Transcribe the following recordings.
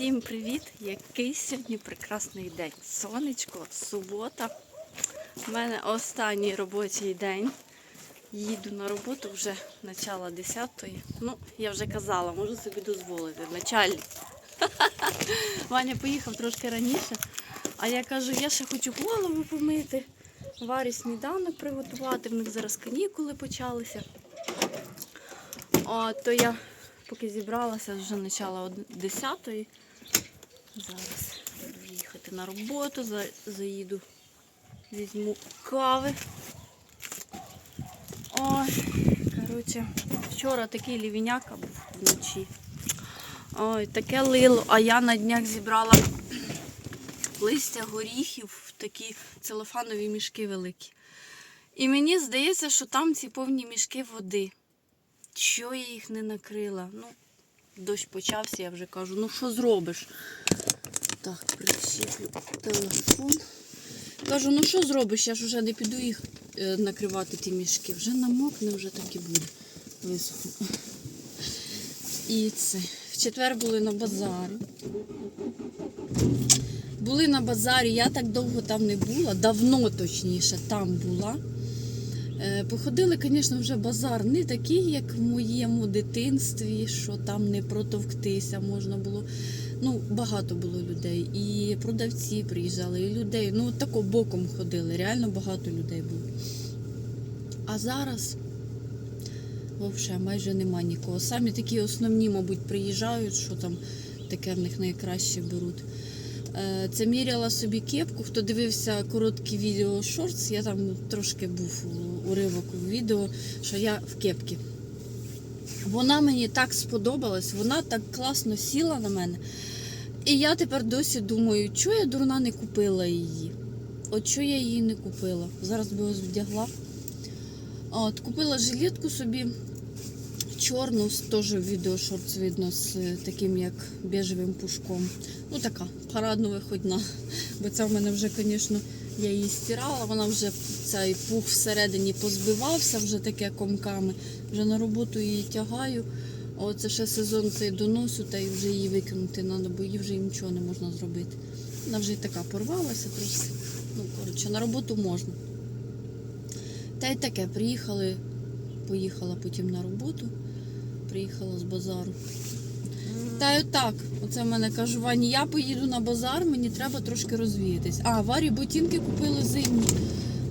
Всім привіт! Який сьогодні прекрасний день. Сонечко, субота. У мене останній робочий день. Їду на роботу вже начало 10-ї. Ну, я вже казала, можу собі дозволити. Начальник. Ваня поїхав трошки раніше. А я кажу, я ще хочу голову помити, варі сніданок приготувати. В них зараз канікули почалися. О, то я поки зібралася вже начало 10-ї. Зараз буду їхати на роботу, за- заїду, візьму кави. Ой, коротше, вчора такий лівіняка був вночі. Ой, таке лило, а я на днях зібрала листя горіхів в такі целофанові мішки великі. І мені здається, що там ці повні мішки води. Що я їх не накрила? Ну, дощ почався, я вже кажу, ну що зробиш? Так, причеплю телефон. Кажу, ну що зробиш? Я ж вже не піду їх е, накривати ті мішки. Вже намокне, вже так і буде. Висохне. І це. В четвер були на базарі. Були на базарі, я так довго там не була, давно точніше там була. Е, Походили, звісно, вже базар не такий, як в моєму дитинстві, що там не протовктися можна було. Ну, багато було людей. І продавці приїжджали, і людей. Ну, тако боком ходили, реально багато людей було. А зараз взагалі майже нема нікого. Самі такі основні, мабуть, приїжджають, що там таке в них найкраще беруть. Е, Це міряла собі кепку. Хто дивився короткі відео шортс, я там трошки був уривок у відео, що я в кепці. Вона мені так сподобалась, вона так класно сіла на мене. І я тепер досі думаю, чого я дурна не купила її. От що я її не купила. Зараз би ось вдягла. От, купила жилетку собі чорну, теж відео шортс видно з е, таким як бежевим пушком. Ну така парадно виходна. Бо це в мене вже, звісно, я її стирала, вона вже цей пух всередині позбивався, вже таке комками. Вже на роботу її тягаю. А Оце ще сезон цей доносу, та й вже її викинути треба, бо їй вже нічого не можна зробити. Вона вже й така порвалася трошки. Ну, коротше, на роботу можна. Та й таке, приїхали, поїхала потім на роботу, приїхала з базару. Та й так, оце в мене кажу, Вані, я поїду на базар, мені треба трошки розвіятись. А, Варі ботинки купили зимні,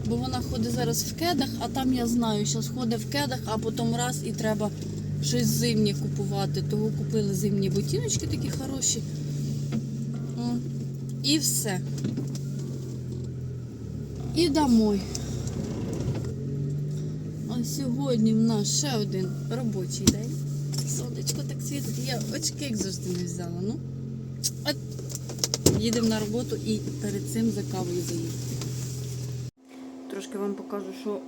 бо вона ходить зараз в кедах, а там я знаю, зараз ходить в кедах, а потім раз і треба щось зимнє купувати. Того купили зимні ботиночки такі хороші. І все. І домой. А сьогодні в нас ще один робочий день. Я очки як завжди не взяла. Ну, от їдемо на роботу і перед цим за кавою заїдемо. Трошки вам покажу, що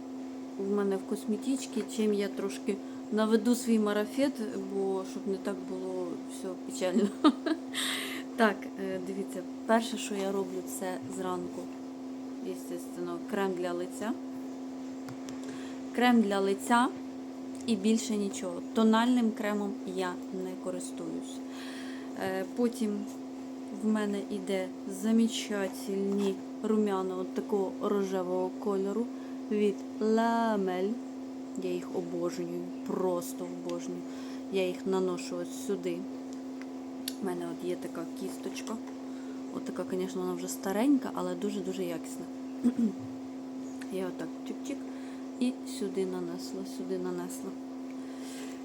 в мене в косметичці, чим я трошки наведу свій марафет, бо щоб не так було все печально. Так, е, дивіться, перше, що я роблю, це зранку, звісно, крем для лиця. Крем для лиця і більше нічого. Тональним кремом я не користуюсь. Е, Потім в мене йде замечательні румяна от такого рожевого кольору від Ламель. Я їх обожнюю, просто обожнюю. Я їх наношу ось сюди. У мене от є така кісточка. От така, звісно, вона вже старенька, але дуже-дуже якісна. Я отак чик-чик і сюди нанесла, сюди нанесла.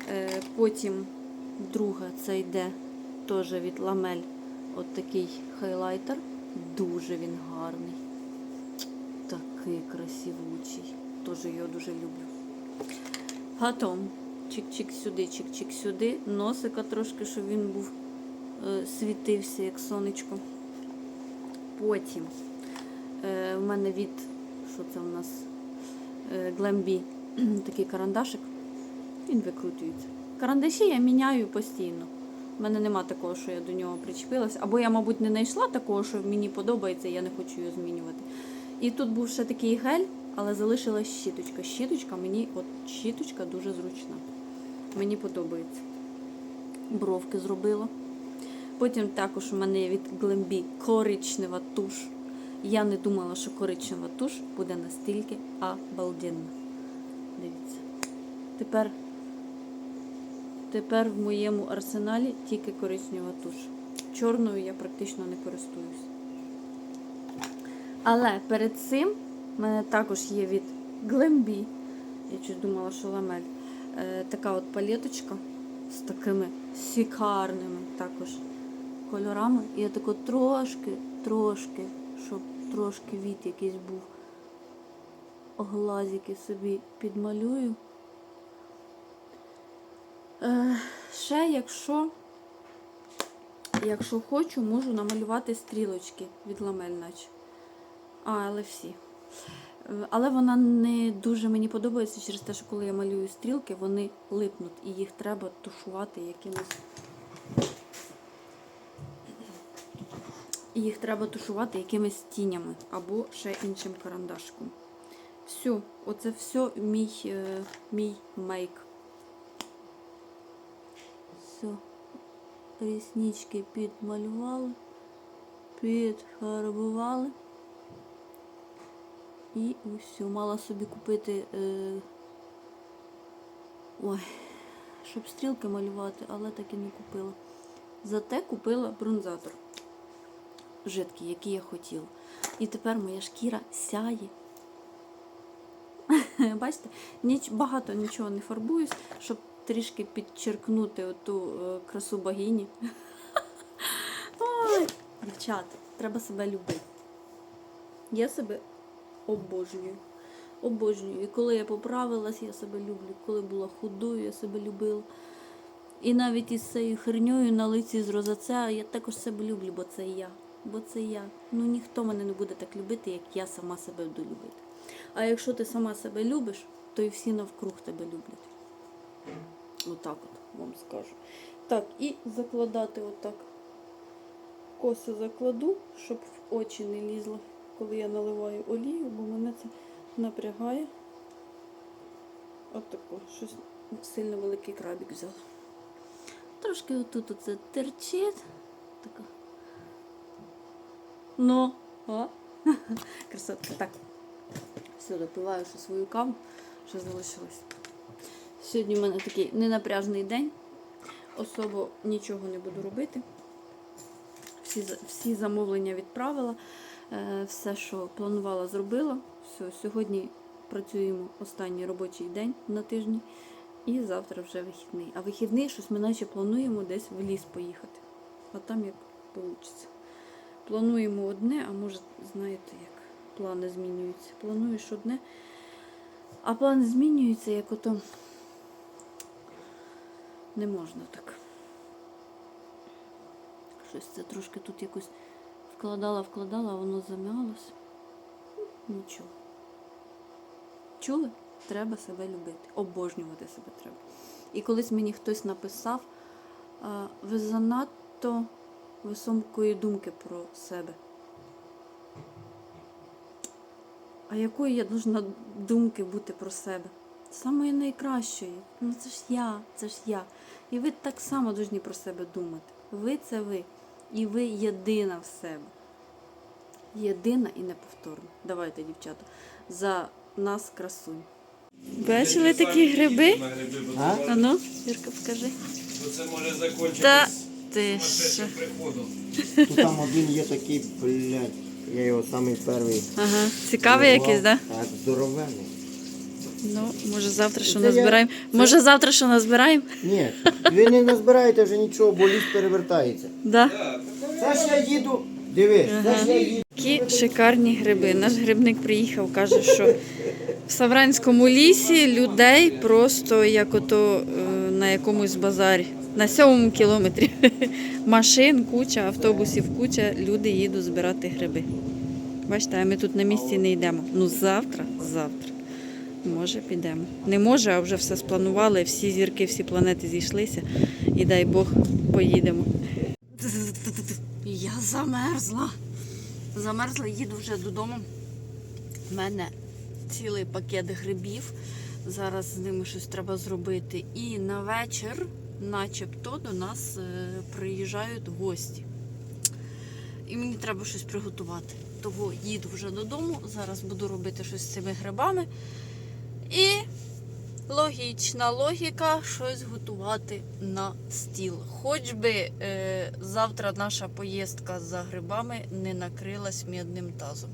Е, потім друга це йде теж від ламель. От такий хайлайтер. Дуже він гарний. Такий красивучий. Теж його дуже люблю. Потім чик-чик сюди, чик-чик сюди. Носика трошки, щоб він був е, світився, як сонечко. Потім е, в мене від, що це у нас? Glambi, такий карандашик. Він викрутюється. Карандаші я міняю постійно. У мене нема такого, що я до нього причепилася. Або я, мабуть, не знайшла такого, що мені подобається, я не хочу його змінювати. І тут був ще такий гель, але залишилась щіточка. Щіточка мені, от щіточка дуже зручна. Мені подобається. Бровки зробила. Потім також у мене від Глембі коричнева туш. Я не думала, що коричнева туш буде настільки обалденна. Дивіться. Тепер, тепер в моєму арсеналі тільки коричнева туш. Чорною я практично не користуюсь. Але перед цим в мене також є від Глембі. Я щось думала, що ламель. Е, така от палеточка з такими шикарними також кольорами. І я тако трошки, трошки, щоб трошки від якийсь був. Глазики собі підмалюю. Е, ще, якщо, якщо хочу, можу намалювати стрілочки від ламель, наче. А, але всі. Е, Але вона не дуже мені подобається через те, що коли я малюю стрілки, вони липнуть і їх треба тушувати якимось. І їх треба тушувати якимись тінями або ще іншим карандашком. Все, оце все мій, е, мій мейк. Все. Ріснички підмалювали, підфарбували. І все, мала собі купити. Е... Ой, щоб стрілки малювати, але так і не купила. Зате купила бронзатор жидкий, який я хотіла. І тепер моя шкіра сяє. Бачите, ніч, багато нічого не фарбуюсь, щоб трішки підчеркнути оту е, красу богині. Ой, дівчата, треба себе любити. Я себе обожнюю. Обожнюю. І коли я поправилась, я себе люблю. Коли була худою, я себе любила. І навіть із цією херньою на лиці з розацеа я також себе люблю, бо це я. Бо це я. Ну ніхто мене не буде так любити, як я сама себе буду любити. А якщо ти сама себе любиш, то і всі навкруг тебе люблять. Отак от вам скажу. Так, і закладати отак. Коси закладу, щоб в очі не лізло, коли я наливаю олію, бо мене це напрягає. Отако, щось сильно великий крабік взяла. Трошки отут оце терчить. Така. Ну, а? Красотка. Так. Все, допиваю ще свою каву, що залишилось. Сьогодні в мене такий ненапряжний день. Особо нічого не буду робити. Всі, всі замовлення відправила. Е, Все, що планувала, зробила. Все, сьогодні працюємо останній робочий день на тижні. І завтра вже вихідний. А вихідний щось ми наче плануємо десь в ліс поїхати. А там як вийде. Плануємо одне, а може, знаєте, як плани змінюються. Плануєш одне, а плани змінюються, як ото не можна так. Щось це трошки тут якось вкладала, вкладала, а воно зам'ялось. Нічого. Чули? Треба себе любити, обожнювати себе треба. І колись мені хтось написав, ви занадто високої думки про себе. А якої я должна думки бути про себе? Самої найкращої. Ну це ж я, це ж я. І ви так само повинні про себе думати. Ви це ви. І ви єдина в себе. Єдина і неповторна. Давайте, дівчата, за нас красунь. Бачили такі гриби? А? А ну, Вірка, покажи. Бо це може Та ти. Тут там один є такий, блядь, я його самий перший. Ага, цікавий якийсь, так? Да? Так, здоровений. Ну, може завтра що Це я- назбираємо. Може завтра що назбираємо? Ні, ви не назбираєте вже нічого, бо ліс перевертається. Да. Це ж я їду, дивись, це ж я їду. Які шикарні гриби. Наш грибник приїхав, каже, що в Савранському лісі людей просто як ото е, на якомусь базарі. На сьомому кілометрі. Машин, куча, автобусів, куча, люди їдуть збирати гриби. Бачите, а ми тут на місці не йдемо. Ну завтра, завтра. Може, підемо. Не може, а вже все спланували, всі зірки, всі планети зійшлися. І дай Бог, поїдемо. Я замерзла. Замерзла, їду вже додому. У мене цілий пакет грибів. Зараз з ними щось треба зробити. І на вечір начебто до нас е, приїжджають гості. І мені треба щось приготувати. Того їду вже додому. Зараз буду робити щось з цими грибами. І логічна логіка щось готувати на стіл. Хоч би е, завтра наша поїздка за грибами не накрилась мідним тазом.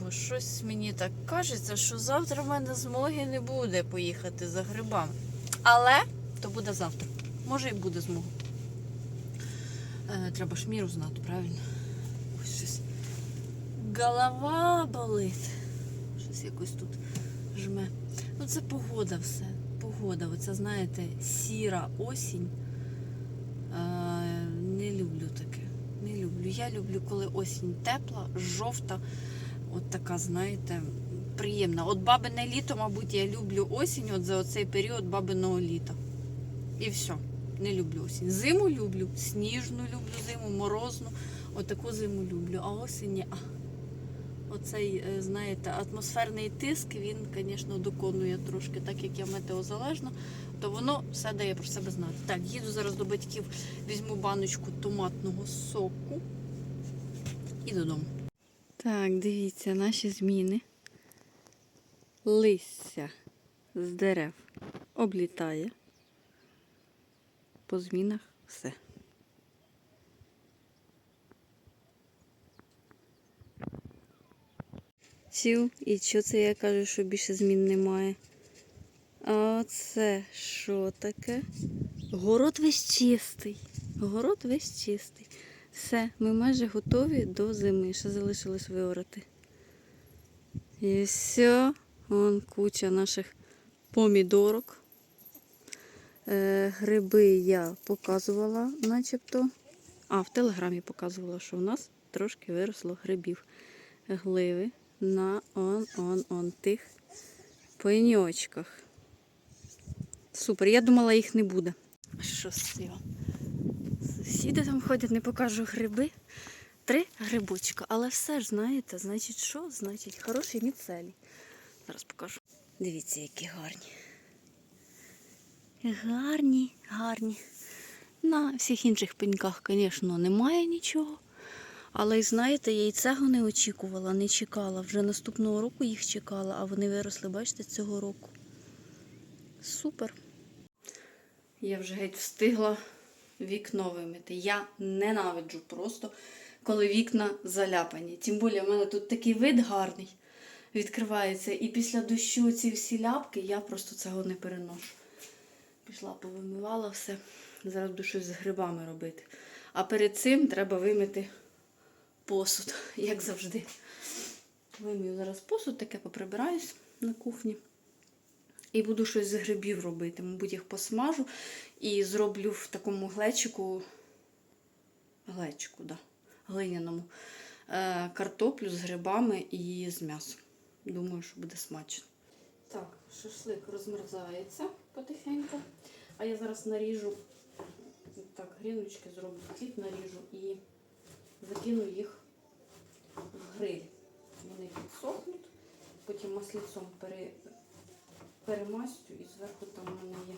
Бо щось мені так кажеться, що завтра в мене змоги не буде поїхати за грибами. Але то буде завтра. Може і буде змога. Е, треба ж міру знати, правильно? Ось щось. Голова болить. Щось якось тут жме. Ну це погода все. Погода. Оце, знаєте, сіра осінь. Е, не люблю таке. Не люблю. Я люблю, коли осінь тепла, жовта, от така, знаєте, приємна. От бабине літо, мабуть, я люблю осінь, от за оцей період бабиного літа. І все. Не люблю осінь. Зиму люблю, сніжну люблю зиму, морозну. Отаку зиму люблю. А осінь. А. Оцей, е, знаєте, атмосферний тиск, він, звісно, доконує трошки, так як я метеозалежна, то воно все дає про себе знати. Так, їду зараз до батьків, візьму баночку томатного соку і додому. Так, дивіться, наші зміни. Листя з дерев облітає. По змінах все. Цю, і що це я кажу, що більше змін немає. А це що таке? Город весь чистий. Город весь чистий. Все, ми майже готові до зими. Ще залишилось виорати. І все, вон куча наших помідорок. Е, гриби я показувала, начебто. А, в телеграмі показувала, що у нас трошки виросло грибів. Гливи на он, он, он тих пеньочках. Супер, я думала, їх не буде. Що сила. Сусіди там ходять, не покажу гриби. Три грибочка. Але все ж знаєте, значить що? Значить, хороші міцелі. Зараз покажу. Дивіться, які гарні. Гарні, гарні. На всіх інших пеньках, звісно, немає нічого. Але знаєте, я і цього не очікувала, не чекала. Вже наступного року їх чекала, а вони виросли, бачите, цього року. Супер. Я вже геть встигла вікно вимити. Я ненавиджу просто, коли вікна заляпані. Тим більше, в мене тут такий вид гарний відкривається. І після дощу ці всі ляпки я просто цього не переношу. Пішла, повимивала все. Зараз буду щось з грибами робити. А перед цим треба вимити посуд, як завжди. Вимію зараз посуд, таке поприбираюсь на кухні. І буду щось з грибів робити. Мабуть, їх посмажу і зроблю в такому глечику, глечику, да, глиняному, е, картоплю з грибами і з м'ясом. Думаю, що буде смачно. Так, шашлик розмерзається потихеньку. А я зараз наріжу, так, гріночки зроблю, хліб наріжу і закину їх в гриль. Вони підсохнуть, потім маслицом пере, перемастю і зверху там у мене є.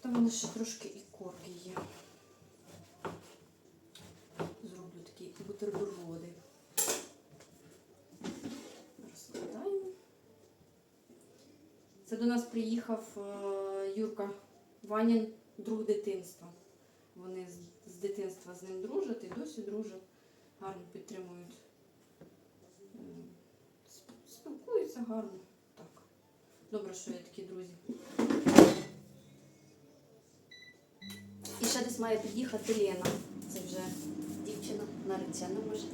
Там у мене ще трошки і корки є. Зроблю такі бутерброди. Це до нас приїхав е, Юрка Ванін, друг дитинства. Вони з, дитинства з ним дружать і досі дружать, гарно підтримують. е, Спілкуються гарно. Так. Добре, що є такі друзі. І ще десь має під'їхати Лена. Це вже дівчина наречена може.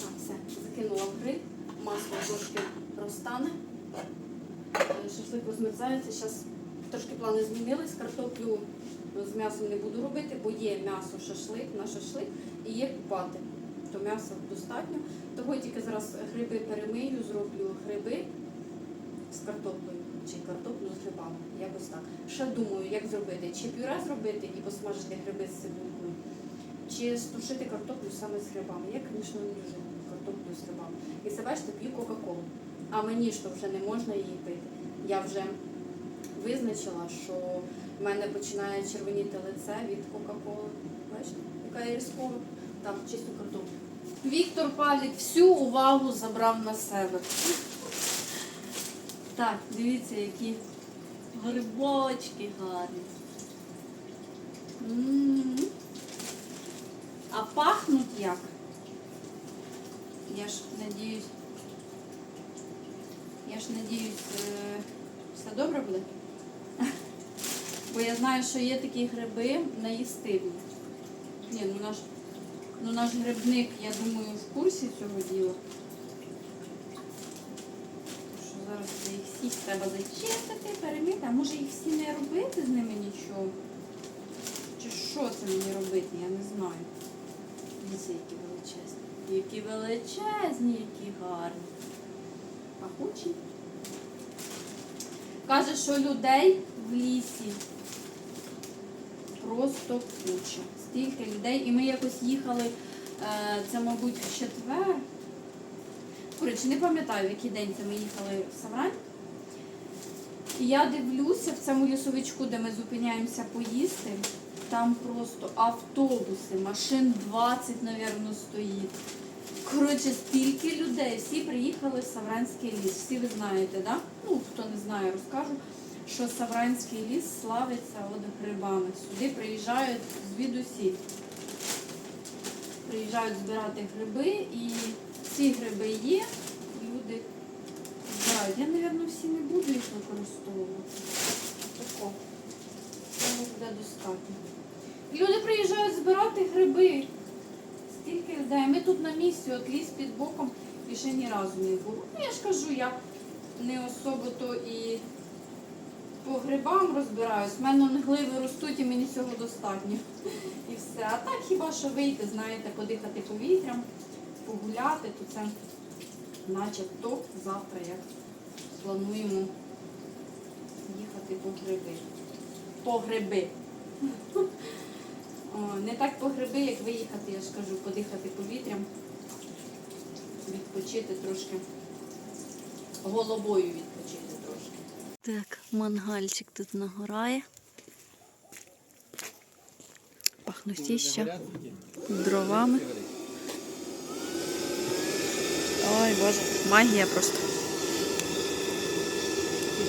Так, все, закинула в гриль, масло трошки розтане. Е, Шашлик розмерзається. Зараз трошки плани змінились. Картоплю з м'ясом не буду робити, бо є м'ясо шашлик на шашлик і є купати. То м'яса достатньо. Того тільки зараз гриби перемию, зроблю гриби з картоплею чи картоплю з грибами. Якось так. Ще думаю, як зробити, чи пюре зробити і посмажити гриби з цибулькою, чи стушити картоплю саме з грибами. Я, звісно, не дуже картоплю. І це бачите, п'ю Кока-Колу. А мені ж то вже не можна її пити. я вже визначила, що в мене починає червоніти лице від Кока-Коли. Бачите, яка я різкова. Так, чисту картоплю. Віктор Павлік всю увагу забрав на себе. Так, дивіться, які грибочки гарні. М. А пахнуть як? Я ж надіюсь. Я ж надіюсь, е, все добре буде. Бо я знаю, що є такі гриби наїстивні. Ні, ну наш, ну наш грибник, я думаю, в курсі цього діла. Що зараз їх всіх треба зачистити, перемити, а може їх всі не робити з ними нічого? Чи що це мені робити, я не знаю. Дивіться, які величезні. Які величезні, які гарні. Пахучі. Каже, що людей в лісі просто куча. Стільки людей. І ми якось їхали, е, це, мабуть, в четвер. Коротше, не пам'ятаю, в який день це ми їхали в Саврань. І я дивлюся в цьому лісовичку, де ми зупиняємося поїсти. Там просто автобуси, машин 20, напевно, стоїть. Коротше, стільки людей. Всі приїхали в Савранський ліс. Всі ви знаєте, да? Ну, хто не знає, розкажу, що Савранський ліс славиться грибами. Сюди приїжджають звідусіль. Приїжджають збирати гриби і ці гриби є, люди збирають. Я, мабуть, всі не буду їх використовувати. Тако. Цього буде достатньо. Люди приїжджають збирати гриби. Стільки людей. Ми тут на місці, от ліс під боком і ще ні разу не було. Ну, я ж кажу, я не особо то і по грибам розбираюсь. У мене гливи ростуть і мені цього достатньо. І все. А так хіба що вийти, знаєте, подихати повітрям, погуляти, то це начебто завтра як плануємо їхати по гриби. По гриби. Не так по гриби, як виїхати, я ж кажу, подихати повітрям, відпочити трошки, головою відпочити трошки. Так, мангальчик тут нагорає. Пахнустіще дровами. Ой, Боже, магія просто.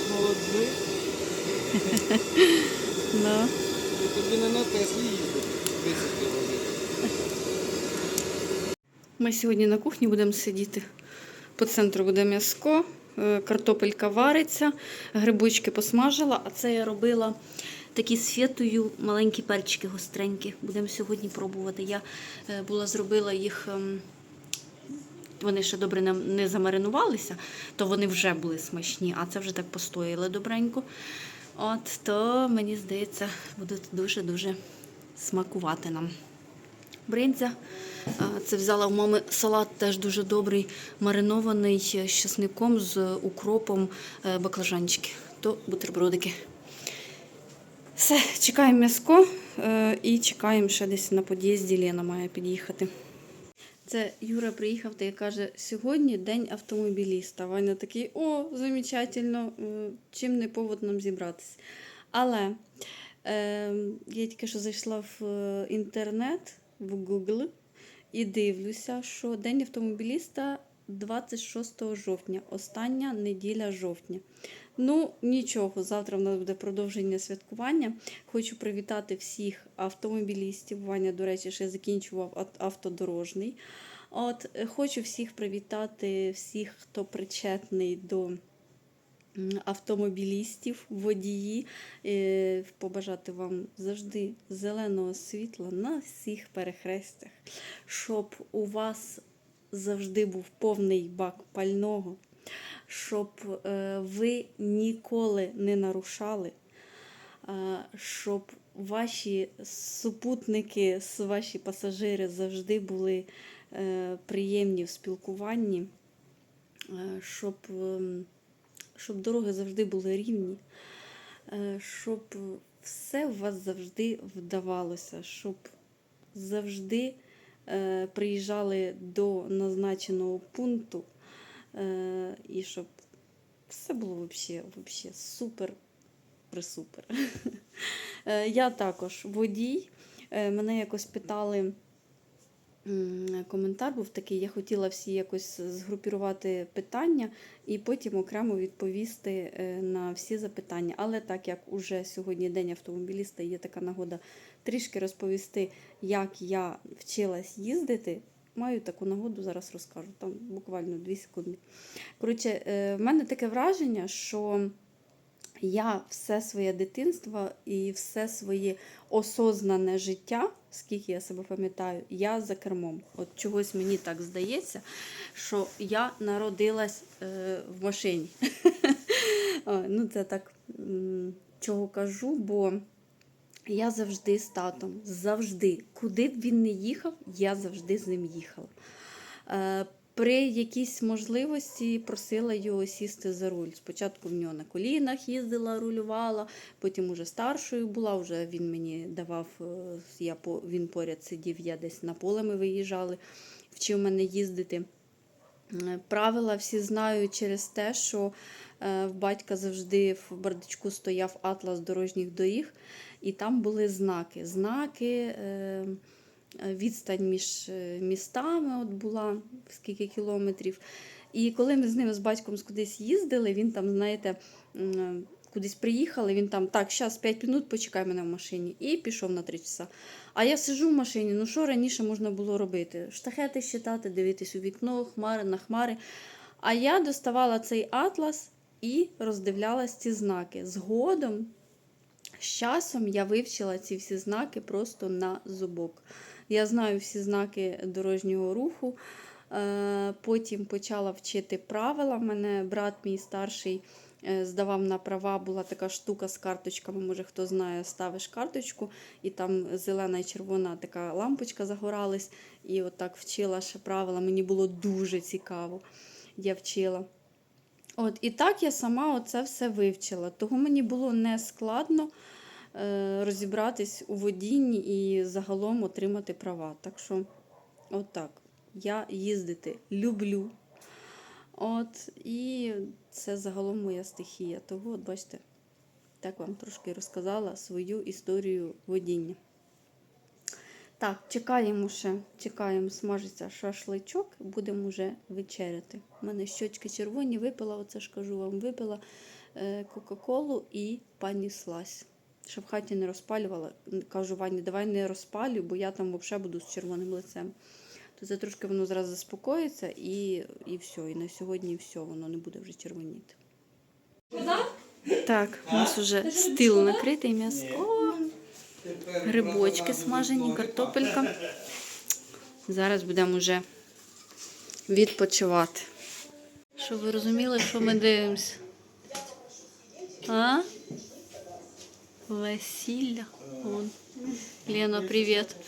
Молодцы. Тобі не на Теслі їздити. Тисячі возити. Ми сьогодні на кухні будемо сидіти. По центру буде м'яско, е, картопелька вариться, грибочки посмажила, а це я робила такі з фетою маленькі перчики гостренькі. Будемо сьогодні пробувати. Я е, була зробила їх. ем, Вони ще добре не замаринувалися, то вони вже були смачні, а це вже так постояли добренько. От, то мені здається, будуть дуже-дуже смакувати нам бринзя. Це взяла в мами салат теж дуже добрий, маринований з часником, з укропом, е, баклажанчики. То бутербродики. Все, чекаємо м'яско е, і чекаємо ще десь на під'їзді. Лена має під'їхати. Це Юра приїхав та й каже: сьогодні день автомобіліста. Ваня такий: о, замечательно, е, чим не повод нам зібратися. Але е, я тільки що зайшла в е, інтернет, в Google, і дивлюся, що День автомобіліста 26 жовтня, остання неділя жовтня. Ну, нічого, завтра в нас буде продовження святкування. Хочу привітати всіх автомобілістів. Ваня, до речі, ще закінчував автодорожний. От, е, хочу всіх привітати, всіх, хто причетний до автомобілістів, водії, е, побажати вам завжди зеленого світла на всіх перехрестях, щоб у вас завжди був повний бак пального, щоб е, ви ніколи не нарушали, е, щоб ваші супутники, ваші пасажири завжди були е, приємні в спілкуванні, щоб, ем, щоб дороги завжди були рівні, щоб все у вас завжди вдавалося, щоб завжди приїжджали до назначеного пункту, і щоб все було взагалі, супер присупер. Е, Я також водій. Е, Мене якось питали. Коментар був такий, я хотіла всі якось згрупірувати питання і потім окремо відповісти е, на всі запитання. Але так як уже сьогодні день автомобіліста, є така нагода трішки розповісти, як я вчилась їздити. Маю таку нагоду, зараз розкажу. Там буквально 2 секунди. Коротше, е, в мене таке враження, що я все своє дитинство і все своє осознане життя, скільки я себе пам'ятаю, я за кермом. От чогось мені так здається, що я народилась е, в машині. Ну, це так чого кажу, бо я завжди з татом, завжди. Куди б він не їхав, я завжди з ним їхала. Е, При якійсь можливості просила його сісти за руль. Спочатку в нього на колінах їздила, рулювала, потім уже старшою була, вже він мені давав, е, я, по- він поряд сидів, я десь на поле ми виїжджали, вчив мене їздити. Е, Правила всі знаю через те, що в батька завжди в бардачку стояв атлас дорожніх доріг, і там були знаки. Знаки, е, е, відстань між е, містами от була скільки кілометрів. І коли ми з ним з батьком кудись їздили, він там, знаєте, кудись приїхали, він там так, зараз 5 минут почекай мене в машині, і пішов на 3 часа. А я сижу в машині, ну що раніше можна було робити? Штахети щитати, дивитись у вікно, хмари на хмари. А я доставала цей атлас і роздивлялась ці знаки. Згодом, з часом, я вивчила ці всі знаки просто на зубок. Я знаю всі знаки дорожнього руху. Е, Потім почала вчити правила. Мене брат мій старший е, здавав на права, була така штука з карточками. Може, хто знає, ставиш карточку, і там зелена і червона така лампочка загоралась. І отак вчила ще правила. Мені було дуже цікаво. Я вчила. От, і так я сама оце все вивчила. Того мені було не складно е, розібратись у водінні і загалом отримати права. Так що, отак. Я їздити люблю. От, і це загалом моя стихія. Того, от бачите, так вам трошки розказала свою історію водіння. Так, чекаємо ще, чекаємо, смажиться шашличок, будемо вже вечеряти. У мене щочки червоні, випила, оце ж кажу вам, випила е, Кока-Колу і поніслась. Щоб в хаті не розпалювала. Кажу, Вані, давай не розпалюй, бо я там взагалі буду з червоним лицем. То це трошки воно зараз заспокоїться і, і все. І на сьогодні все, воно не буде вже червоніти. Так, у нас вже стіл накритий м'ясо грибочки смажені, картопелька. Зараз будемо вже відпочивати. Щоб ви розуміли, що ми дивимося? А? Василя. Он. Лена, привіт.